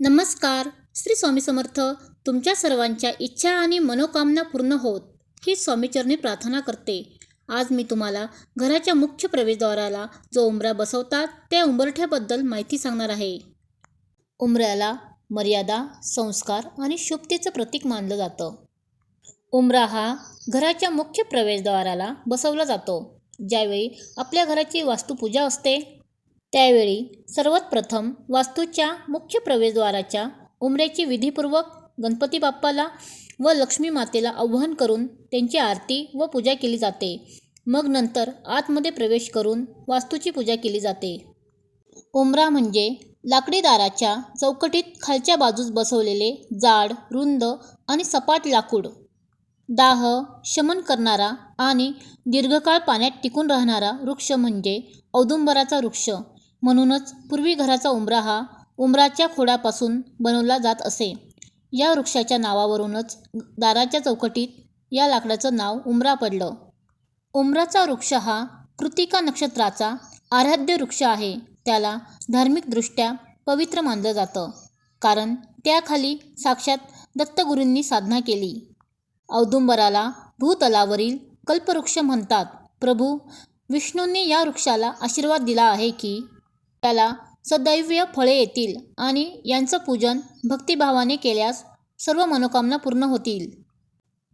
नमस्कार. श्री स्वामी समर्थ तुमच्या सर्वांच्या इच्छा आणि मनोकामना पूर्ण होत ही स्वामीचरणी प्रार्थना करते. आज मी तुम्हाला घराच्या मुख्य प्रवेशद्वाराला जो उंबरा बसवतात त्या उंबरठ्याबद्दल माहिती सांगणार आहे. उंबऱ्याला मर्यादा संस्कार आणि शुभतेचं प्रतीक मानलं जातं. उंबरा हा घराच्या मुख्य प्रवेशद्वाराला बसवला जातो. ज्यावेळी आपल्या घराची वास्तुपूजा असते त्यावेळी सर्वात प्रथम वास्तूच्या मुख्य प्रवेशद्वाराच्या उंबऱ्याची विधीपूर्वक गणपती बाप्पाला व लक्ष्मी मातेला आवाहन करून त्यांची आरती व पूजा केली जाते. मग नंतर आतमध्ये प्रवेश करून वास्तूची पूजा केली जाते. उंबरा म्हणजे लाकडी दाराच्या चौकटीत खालच्या बाजूस बसवलेले जाड रुंद आणि सपाट लाकूड. दाह शमन करणारा आणि दीर्घकाळ पाण्यात टिकून राहणारा वृक्ष म्हणजे औदुंबराचा वृक्ष. म्हणूनच पूर्वी घराचा उंबरा हा उंबराच्या खोडापासून बनवला जात असे. या वृक्षाच्या नावावरूनच दाराच्या चौकटीत या लाकडाचं नाव उंबरा पडलं. उंबराचा वृक्ष हा कृतिका नक्षत्राचा आराध्य वृक्ष आहे. त्याला धार्मिकदृष्ट्या पवित्र मानलं जातं. कारण त्याखाली साक्षात दत्तगुरूंनी साधना केली. औदुंबराला भूतलावरील कल्पवृक्ष म्हणतात. प्रभू विष्णूंनी या वृक्षाला आशीर्वाद दिला आहे की त्याला सदैव्य फळे येतील आणि यांचं पूजन भक्तिभावाने केल्यास सर्व मनोकामना पूर्ण होतील.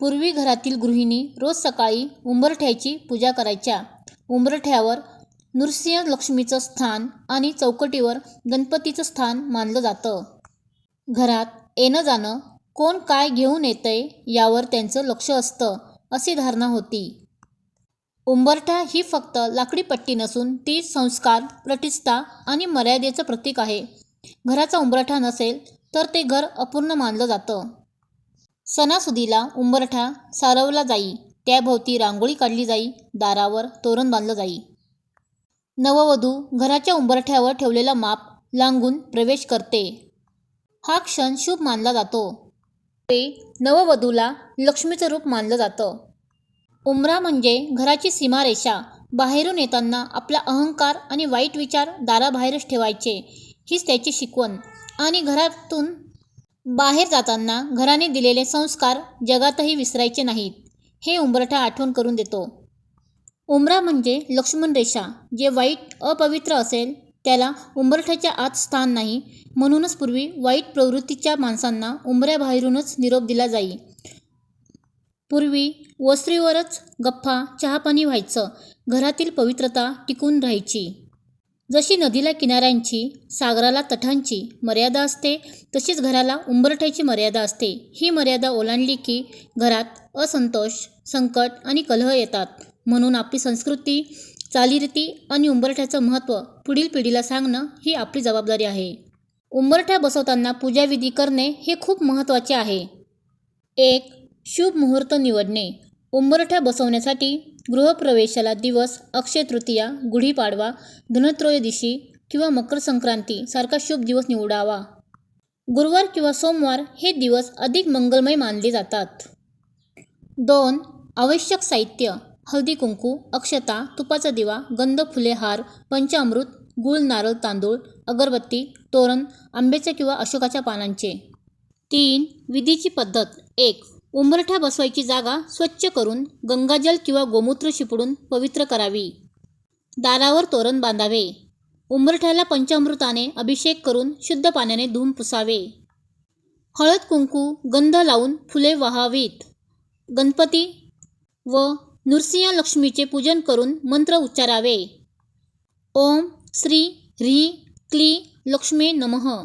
पूर्वी घरातील गृहिणी रोज सकाळी उंबरठ्याची पूजा करायच्या. उंबरठ्यावर नृसिंह लक्ष्मीचं स्थान आणि चौकटीवर गणपतीचं स्थान मानलं जातं. घरात येणं जाणं कोण काय घेऊन येतंय यावर त्यांचं लक्ष असतं अशी धारणा होती. उंबरठा ही फक्त लाकडी पट्टी नसून ती संस्कार प्रतिष्ठा आणि मर्यादेचं प्रतीक आहे. घराचा उंबरठा नसेल तर ते घर अपूर्ण मानलं जातं. सणासुदीला उंबरठा सारवला जाई. त्याभोवती रांगोळी काढली जाई. दारावर तोरण बांधलं जाई. नववधू घराच्या उंबरठ्यावर ठेवलेला माप लांगून प्रवेश करते. हा क्षण शुभ मानला जातो. ते नववधूला लक्ष्मीचं रूप मानलं जातं. उमरा म्हणजे घराची सीमारेषा. बाहेरून येताना आपला अहंकार आणि वाईट विचार दाराबाहेरच ठेवायचे. हीच त्याची शिकवण. आणि घरातून बाहेर जाताना घराने दिलेले संस्कार जगातही विसरायचे नाहीत. हे उंबरठा आठवण करून देतो. उमरा म्हणजे लक्ष्मण रेषा. जे वाईट अपवित्र असेल त्याला उंबरठ्याच्या आत स्थान नाही. म्हणूनच पूर्वी वाईट प्रवृत्तीच्या माणसांना उंबऱ्याबाहेरूनच निरोप दिला जाई. पूर्वी वस्त्रीवरच गप्पा चहापाणी व्हायचं घरातील पवित्रता टिकून राहायची. जशी नदीला किनाऱ्यांची सागराला तटांची मर्यादा असते तशीच घराला उंबरठ्याची मर्यादा असते. ही मर्यादा ओलांडली की घरात असंतोष संकट आणि कलह येतात. म्हणून आपली संस्कृती चालीरीती आणि उंबरठ्याचं महत्त्व पुढील पिढीला सांगणं ही आपली जबाबदारी आहे. उंबरठ्या बसवताना पूजाविधी करणे हे खूप महत्त्वाचे आहे. एक शुभ मुहूर्त निवडणे उंबरठ्या बसवण्यासाठी गृहप्रवेशाला दिवस अक्षय तृतीया गुढीपाडवा धनत्रयोदशी किंवा मकर संक्रांती सारखा शुभ दिवस निवडावा. गुरुवार किंवा सोमवार हे दिवस अधिक मंगलमय मानले जातात. दोन आवश्यक साहित्य हळदी कुंकू अक्षता तुपाचा दिवा गंध फुले हार पंचामृत गुळ नारळ तांदूळ अगरबत्ती तोरण आंब्याच्या किंवा अशोकाच्या पानांचे. तीन विधीची पद्धत. एक उंबरठा बसवायची जागा स्वच्छ करून गंगाजल किंवा गोमूत्र शिपडून पवित्र करावी. दारावर तोरण बांधावे. उंबरठ्याला पंचामृताने अभिषेक करून शुद्ध पाण्याने धूम पुसावे. हळद कुंकू गंध लावून फुले वाहावीत. गणपती व नृसिंह लक्ष्मीचे पूजन करून मंत्र उच्चारावे. ओम श्री ह्री क्ली लक्ष्मी नमः.